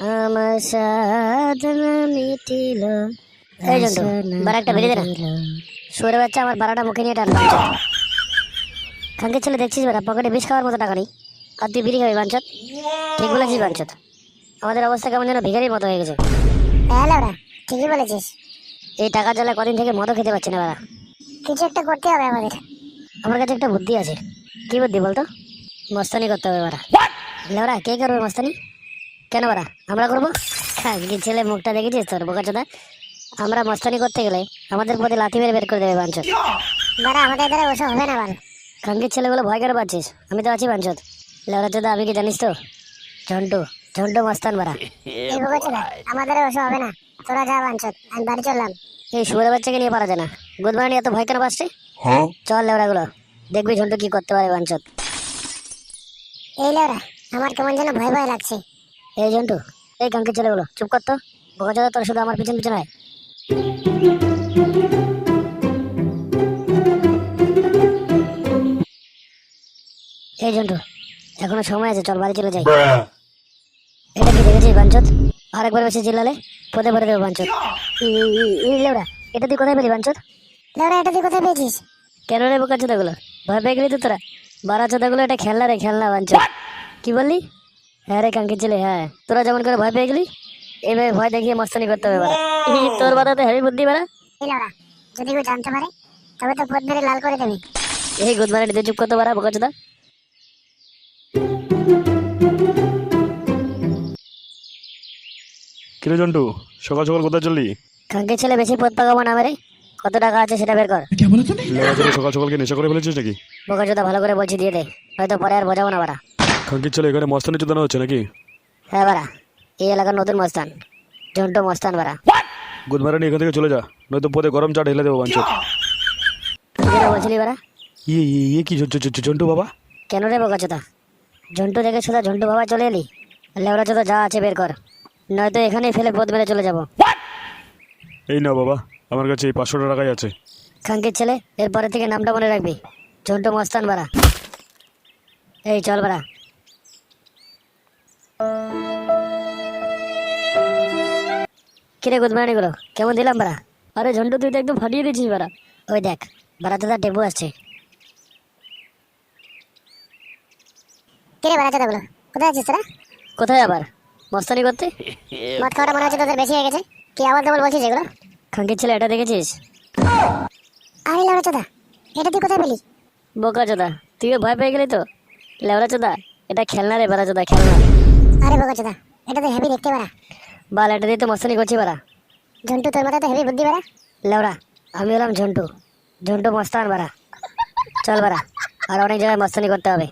আমার সাধনা মিটিল এই বারা একটা বেরিয়ে দে না। সরে বাচ্চা আমার বারাটা মুখে নিয়ে টান। খানকে ছেলে দেখছিস বেটা? পকেটে বিষ খাওয়ার মতো টাকা নেই। আর তুই বিড়ি খাবি বাঞ্চত? ঠিক বলেছিস বাঞ্চত। আমাদের অবস্থা কেমন যেন ভিখারির মতো হয়ে গেছে। হ্যাঁ লাউরা ঠিকই বলেছিস। এই টাকা জ্বালা কদিন থেকে মদও খেতে পারছি না বারা কিছু একটা করতে হবে আমাদের। আমার কাছে একটা বুদ্ধি আছে। কি বুদ্ধি বলতো? মস্তানি করতে হবে বারা লেওরা কে করবে মস্তানি? কেন বারা আমরা করব? আজকে ছেলে মুখটা দেখেছিস তোর বোকা চোদা আমরা মস্তানি করতে গেলে আমাদের পথে লাথি মেরে বের করে দেবে বাঞ্চত বারা আমাদের দ্বারা ওসব হবে না বাল। খানকির ছেলেগুলো ভয় কেন পাচ্ছিস। আমি তো আছি বাঞ্চত লেওরা চোদা আমি কি জানিস তো? ঝন্টু ঝন্টু মস্তান এই বলেছে আমাদের ওসব হবে না। তোরা যা বাঞ্চত আমি বাড়ি চললাম। এই শুয়ে বাচ্চাকে নিয়ে পারা যায় না। গুড মর্নিং এত ভয় কেন পাচ্ছে? চল লেওড়াগুলো দেখবি ঝন্টু কি করতে পারে বাঞ্চত এই লাউরা আমার কেমন যেন ভয় ভয় লাগছে। এই জন্টু এই কাঙ্কির ছেলেগুলো চুপ করতো বোকা চোদা তোর শুধু আমার পিছন পিছন হয়। এই জন্টু এখনও সময় আছে চল বাড়ি চলে যাই। এটা কি দেখেছিস বাঞ্চত? আরেকবার বেশি চিল্লালে পদে পরে দেবো বাঞ্চত। লেওরা এটা তুই কোথায় পেলি বাঞ্চত? লাউরা এটা তুই কোথায় পেয়েছিস? কেন রে বোকা চোদাগুলো ভয় পেয়ে গেলি তো তোরা? বারা চোদাগুলো এটা খেলনা রে খেলনা বাঞ্চত। কি বললি? হ্যাঁ রে কাঙ্কির ছেলে হ্যাঁ। তোরা যেমন করে ভয় পেয়ে গেলি এভাবে ভয় দেখিয়ে মস্তানি করতে হবে তোর বাদাতে হেভি বুদ্ধি বাড়া। যদি কেউ জানতে পারে তবে তো পথ ধরে লাল করে দেবে। এই গুদমারে দিতে চুপ করতে পারা বোকা চোদা। কিরে জন্টু সকাল সকাল কোথায় চললি? কাঙ্কির ছেলে বেশি পথ পাকাবো না মেরে কত টাকা আছে সেটা বের কর। সকাল সকাল কি নেশা করে ফেলেছিস নাকি? বোকা চোদা ভালো করে বলছি দিয়ে দে হয়তো পরে আর বোঝাবো না বাড়া। খানকির ছেলে এখানে মস্তানি চোদানো হচ্ছে নাকি? হ্যাঁ বাড়া এই এলাকার নতুন মস্তান জন্টু মস্তান বাড়া। গুদমারানি এখান থেকে চলে যা নয়তো পদে গরম চা ঢেলে দেবো বাঞ্চ বলছিলি বাড়া? ইয়ে ইয়ে ইয়ে কি জন্টু বাবা? কেন রে বোকা চোদা? ঝন্টু দেখে সোজা ঝন্টু বাবা চলে এলি? লেবরা চোদা যা আছে বের কর নয়তো এখানেই ফেলে পথ মেরে চলে যাব। এই না বাবা আমার কাছে এই পাঁচশো টাকাই আছে। খাঙ্কির ছেলে এরপরে থেকে নামটা মনে রাখবি। ঝন্টু মস্তান বাড়া। এই চল বাড়া কিরে গুদমানি গুলো কেমন দিলাম বাড়া? আরে ঝন্টু তুই তো একদম ফাটিয়ে দিয়েছিস বাড়া। ওই দেখ বাড়া তো তার টেবু আসছে। কিরে বাড়া চোদাগুলো কোথায় আছিস তোরা? কোথায় আবার? মস্তানি করতে? মদ খাওয়াটা মনে হচ্ছে তোদের বেশি হয়ে গেছে। কি আবার বলছিস এগুলো? খাঙ্কির ছেলে এটা দেখেছিস? আরে চোদা এটা তুই কোথায় পেলি? বোকা চোদা তুইও ভয় পেয়ে গেলি তো? লেবরা চোদা এটা খেলনা রে বাড়া চোদা খেলনা। আরে বগা চোদা এটা তো হেভি দেখতে পারা বাল এটা দিয়ে তো মস্তানি করছি পারা ঝন্টু তোর মাথায় তো হেভি বুদ্ধি পারা লেওরা আমি হলাম ঝন্টু ঝন্টু মস্তান বারা চল বারা আর অনেক জায়গায় মস্তানি করতে হবে।